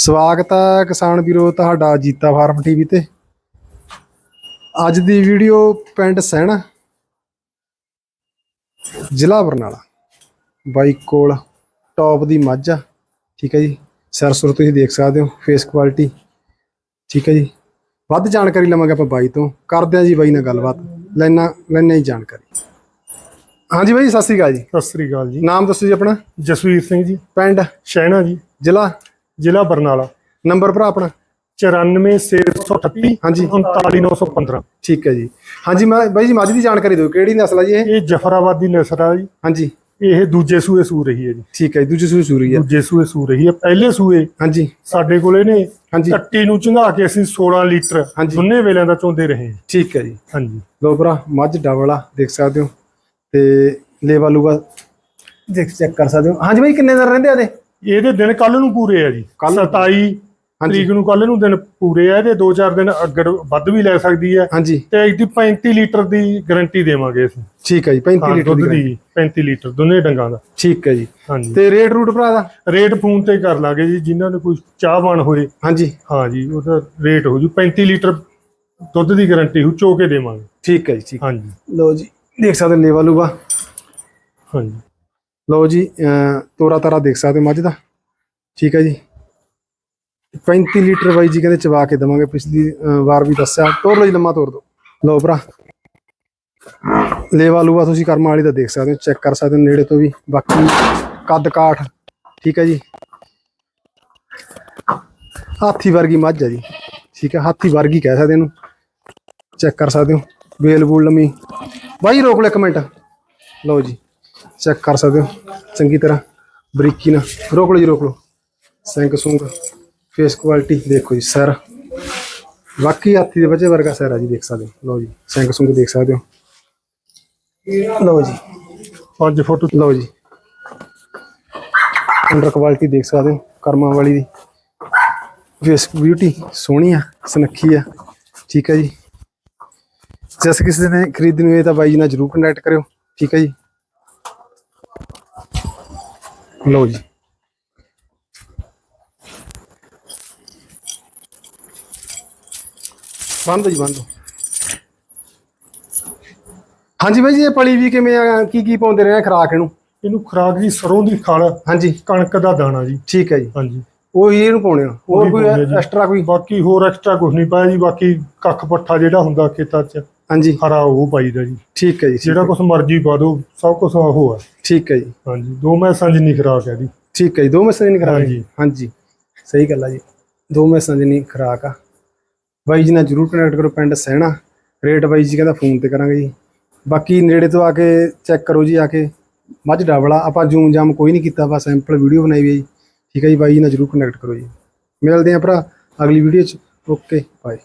ਸਵਾਗਤ ਹੈ ਕਿਸਾਨ ਵੀਰੋ ਤੁਹਾਡਾ ਜੀਤਾ ਫਾਰਮ ਟੀਵੀ ਤੇ। ਅੱਜ ਦੀ ਵੀਡੀਓ ਪਿੰਡ ਸੈਣਾ ਜ਼ਿਲ੍ਹਾ ਬਰਨਾਲਾ। ਬਾਈ ਕੋਲ ਟੌਪ ਦੀ ਮੱਝ ਆ ਠੀਕ ਹੈ ਜੀ। ਸਰਸੁਰ ਤੁਸੀਂ ਦੇਖ ਸਕਦੇ ਹੋ ਫੇਸ ਕੁਆਲਿਟੀ ਠੀਕ ਹੈ ਜੀ। ਵੱਧ ਜਾਣਕਾਰੀ ਲਵਾਂਗੇ ਆਪਾਂ ਬਾਈ ਤੋਂ। ਕਰਦੇ ਹਾਂ ਜੀ ਬਾਈ ਨਾਲ ਗੱਲਬਾਤ। ਲੈਣਾ ਲੈਣੇ ਹੀ ਜਾਣਕਾਰੀ। ਹਾਂਜੀ ਬਾਈ ਸਤਿ ਸ੍ਰੀ ਅਕਾਲ ਜੀ। ਸਤਿ ਸ੍ਰੀ ਅਕਾਲ ਜੀ। ਨਾਮ ਦੱਸੋ ਜੀ ਆਪਣਾ। ਜਸਵੀਰ ਸਿੰਘ ਜੀ। ਪਿੰਡ? ਸ਼ੈਣਾ ਜੀ। ਜ਼ਿਲ੍ਹਾ? ਜ਼ਿਲ੍ਹਾ ਬਰਨਾਲਾ। ਨੰਬਰ ਭਰਾ ਆਪਣਾ? 94638 ਹਾਂਜੀ। 39915 ਠੀਕ ਹੈ ਜੀ। ਹਾਂਜੀ ਮੈਂ ਬਾਈ ਜੀ ਮੱਝ ਦੀ ਜਾਣਕਾਰੀ ਦਿਓ ਕਿਹੜੀ ਨਸਲ ਹੈ ਜੀ ਇਹ? ਇਹ ਜਫਰਾਬਾਦੀ ਨਸਲ ਆ ਜੀ। ਹਾਂਜੀ। ਇਹ ਦੂਜੇ ਸੂਏ ਸੂ ਰਹੀ ਹੈ ਜੀ। ਠੀਕ ਹੈ ਜੀ, ਦੂਜੀ ਸੂਈ ਸੂਰੀ ਹੈ। ਦੂਜੇ ਸੂਏ ਸੂ ਰਹੀ ਹੈ। ਪਹਿਲੇ ਸੂਏ ਹਾਂਜੀ। ਸਾਡੇ ਕੋਲੇ ਨੇ। ਹਾਂਜੀ। ਕੱਟੀ ਨੂੰ ਚੰਗਾ ਕੇ ਅਸੀਂ 16 ਲੀਟਰ ਹਾਂਜੀ। ਦੋਨੇ ਵੇਲਿਆਂ ਦਾ ਚੋਂਦੇ ਰਹੇ ਹਾਂ। ਠੀਕ ਹੈ ਜੀ। ਹਾਂਜੀ। ਲੋ ਭਰਾ ਮੱਝ ਡਬਲ ਆ ਦੇਖ ਸਕਦੇ ਹੋ। ਤੇ ਲੇਵਾ ਲੂਗਾ ਦੇਖ ਚੈੱਕ ਕਰ ਸਕਦੇ ਹੋ। ਹਾਂਜੀ ਬਾਈ ਕਿੰਨੇ ਦਿਨ ਰਹਿੰਦੇ ਆ ਇਹਦੇ ਦਿਨ ਕੱਲ ਨੂੰ ਪੂਰੇ ਆ ਜੀ। ਕੱਲ੍ਹ ਨੂੰ? 27 ਹਾਂਜੀ ਤਰੀਕ ਨੂੰ ਕੱਲ ਨੂੰ ਦਿਨ ਪੂਰੇ ਆ ਇਹਦੇ 2-4 ਦਿਨ ਅੱਗੜ ਵੱਧ ਵੀ ਲੈ ਸਕਦੀ ਹੈ। ਹਾਂਜੀ। ਤੇ ਇਹਦੀ 35 ਲੀਟਰ ਦੀ ਗਾਰੰਟੀ ਦੇਵਾਂਗੇ ਅਸੀਂ। ਠੀਕ ਹੈ ਜੀ 35 ਹਾਂ, ਲੀਟਰ ਦੁੱਧ ਦੀ ਦੀ 35 ਲੀਟਰ ਦੋਨੇ ਡੰਗਾਂ ਦਾ। ਠੀਕ ਹੈ ਜੀ। ਹਾਂਜੀ। ਤੇ ਰੇਟ ਰੂਟ ਭਰਾ ਦਾ? ਰੇਟ ਫੋਨ ਤੇ ਕਰ ਲਾਂਗੇ ਜੀ ਜਿਨ੍ਹਾਂ ਨੂੰ ਕੋਈ ਚਾਹਵਾਨ ਹੋਏ। ਹਾਂਜੀ। ਹਾਂ ਜੀ ਉਹਦਾ ਰੇਟ ਹੋ ਜੂ 35 ਲੀਟਰ ਦੁੱਧ ਦੀ ਗਾਰੰਟੀ ਹੋ ਚੋ ਕੇ ਦੇਵਾਂਗੇ। ਠੀਕ ਹੈ ਜੀ ਠੀਕ ਹਾਂਜੀ। ਲੋ ਜੀ ਦੇਖ ਸਕਦੇ ਲੇਵਾ ਲੂਗਾ ਹਾਂਜੀ। ਲਓ ਜੀ ਤੋਰਾ ਤਾਰਾ ਦੇਖ ਸਕਦੇ ਹੋ ਮੱਝ ਦਾ? ਠੀਕ ਹੈ ਜੀ। 35 ਲੀਟਰ ਬਾਈ ਜੀ ਕਹਿੰਦੇ ਚਵਾ ਕੇ ਦਵਾਂਗੇ, ਪਿਛਲੀ ਵਾਰ ਵੀ ਦੱਸਿਆ। ਤੋਰ ਲਓ ਜੀ, ਲੰਮਾ ਤੋਰ ਦਿਓ। ਲਓ ਭਰਾ। ਲੇਵਾ ਲੂਆ ਤੁਸੀਂ ਕਰਮ ਵਾਲੀ ਦਾ ਦੇਖ ਸਕਦੇ ਹੋ, ਚੈੱਕ ਕਰ ਸਕਦੇ ਹੋ ਨੇੜੇ ਤੋਂ ਵੀ। ਬਾਕੀ ਕੱਦ ਕਾਠ, ਠੀਕ ਹੈ ਜੀ। ਹਾਥੀ ਵਰਗੀ ਮੱਝ ਹੈ ਜੀ। ਠੀਕ ਹੈ, ਹਾਥੀ ਵਰਗੀ ਕਹਿ ਸਕਦੇ ਇਹਨੂੰ। ਚੈੱਕ ਕਰ ਸਕਦੇ ਹੋ, ਵੇਲ ਬੂਲ ਲੰਮੀ। ਬਾਈ ਰੋਕ ਲਓ ਇੱਕ ਮਿੰਟ। ਲਓ ਜੀ। ਚੈੱਕ ਕਰ ਸਕਦੇ ਹੋ। ਚੰਗੀ ਤਰ੍ਹਾਂ ਬਰੀਕੀ ਨਾਲ ਰੋਕ ਲਓ ਜੀ, ਰੋਕ ਲਓ। ਸਿੰਕ ਸੁੰਗ ਫੇਸ ਕੁਆਲਿਟੀ ਦੇਖੋ ਜੀ, ਸਰ। ਬਾਕੀ ਹਾਥੀ ਦੇ ਬੱਚੇ ਵਰਗਾ ਸਰ ਆ ਜੀ, ਦੇਖ ਸਕਦੇ ਹੋ। ਲਓ ਜੀ, ਸਿੰਕ ਸੁੰਗ ਦੇਖ ਸਕਦੇ ਹੋ। ਲਓ ਜੀ 5 ਫੁੱਟ, ਲਓ ਜੀ। ਅੰਡਰ ਕੁਆਲਿਟੀ ਦੇਖ ਸਕਦੇ ਹੋ, ਕਰਮਾਂ ਵਾਲੀ ਦੀ। ਫੇਸ ਬਿਊਟੀ ਸੋਹਣੀ ਆ, ਸੁਨੱਖੀ ਆ, ਠੀਕ ਹੈ ਜੀ। ਜਿਸ ਕਿਸੇ ਨੇ ਖਰੀਦਣੀ ਹੋਏ ਤਾਂ ਬਾਈ ਜੀ ਨਾਲ ਜਰੂਰ ਕੰਟੈਕਟ ਕਰਿਓ, ਠੀਕ ਹੈ ਜੀ। ਲਓ ਜੀ। ਬੰਦ ਜੀ ਬੰਦ। ਹਾਂਜੀ ਬਾਈ ਜੀ ਇਹ ਪਲੀ ਵੀ ਕਿਵੇਂ ਆ? ਕੀ ਕੀ ਪਾਉਂਦੇ ਰਹੇ ਆ ਖਰਾਕ ਇਹਨੂੰ? ਇਹਨੂੰ ਖਰਾਕ ਦੀ ਸਰੋਂ ਦੀ ਖਲ ਹਾਂਜੀ। ਕਣਕ ਦਾ ਦਾਣਾ ਜੀ। ਠੀਕ ਹੈ ਜੀ। ਹਾਂਜੀ। ਉਹੀ ਇਹਨੂੰ ਪਾਉਣੇ ਆ। ਹੋਰ ਉਹੀ ਕੋਈ ਜੀ। ਐਕਸਟਰਾ ਕੋਈ? ਬਾਕੀ ਹੋਰ ਐਕਸਟਰਾ ਕੁਝ ਨਹੀਂ ਪਾਇਆ ਜੀ ਬਾਕੀ ਕੱਖ ਪੱਠਾ ਜਿਹੜਾ ਹੁੰਦਾ ਖੇਤਾਂ 'ਚ। ਹਾਂਜੀ। ਹਰਾ ਉਹ ਪਾਈਦਾ ਜੀ। ਠੀਕ ਹੈ ਜੀ ਠੀਕ ਜਿਹੜਾ ਹੈ। ਕੁਝ ਮਰਜ਼ੀ ਪਾ ਦਿਓ ਸਭ ਕੁਝ ਉਹ ਹੈ। ਠੀਕ ਹੈ ਜੀ। ਹਾਂਜੀ ਦੋ ਮੈਸਾਂ ਜਿੰਨੀ ਖਰਾਕ ਹੈ ਜੀ। ਠੀਕ ਹੈ ਜੀ ਦੋ ਮੈਸਾਂ ਦੀ ਨਹੀਂ ਖਰਾਕ ਹਾਂਜੀ। ਹਾਂਜੀ ਸਹੀ ਗੱਲ ਆ ਜੀ। ਦੋ ਮੈਸਾਂ ਦੀ ਨਹੀਂ ਖਰਾਕ ਆ। ਬਾਈ ਜੀ ਨਾਲ ਜਰੂਰ ਕਨੈਕਟ ਕਰੋ ਪਿੰਡ ਸਹਿਣਾ। ਰੇਟ ਬਾਈ ਜੀ ਕਹਿੰਦਾ ਫੋਨ ਤੇ ਕਰਾਂਗੇ ਜੀ। ਬਾਕੀ ਨੇੜੇ ਤੋਂ ਆ ਕੇ ਚੈੱਕ ਕਰੋ ਜੀ ਆ ਕੇ। ਮੱਝ ਡਾਵਲਾ ਆਪਾਂ ਜੂਮ ਜਾਮ ਕੋਈ ਨਹੀਂ ਕੀਤਾ ਬਸ ਸੈਂਪਲ ਵੀਡੀਓ ਬਣਾਈ ਵੀ ਹੈ ਜੀ। ਠੀਕ ਹੈ ਜੀ ਬਾਈ ਜੀ ਨਾਲ ਜਰੂਰ ਕਨੈਕਟ ਕਰੋ ਜੀ। ਮਿਲਦੇ ਆਂ ਭਰਾ ਅਗਲੀ ਵੀਡੀਓ ਚ। Okay bye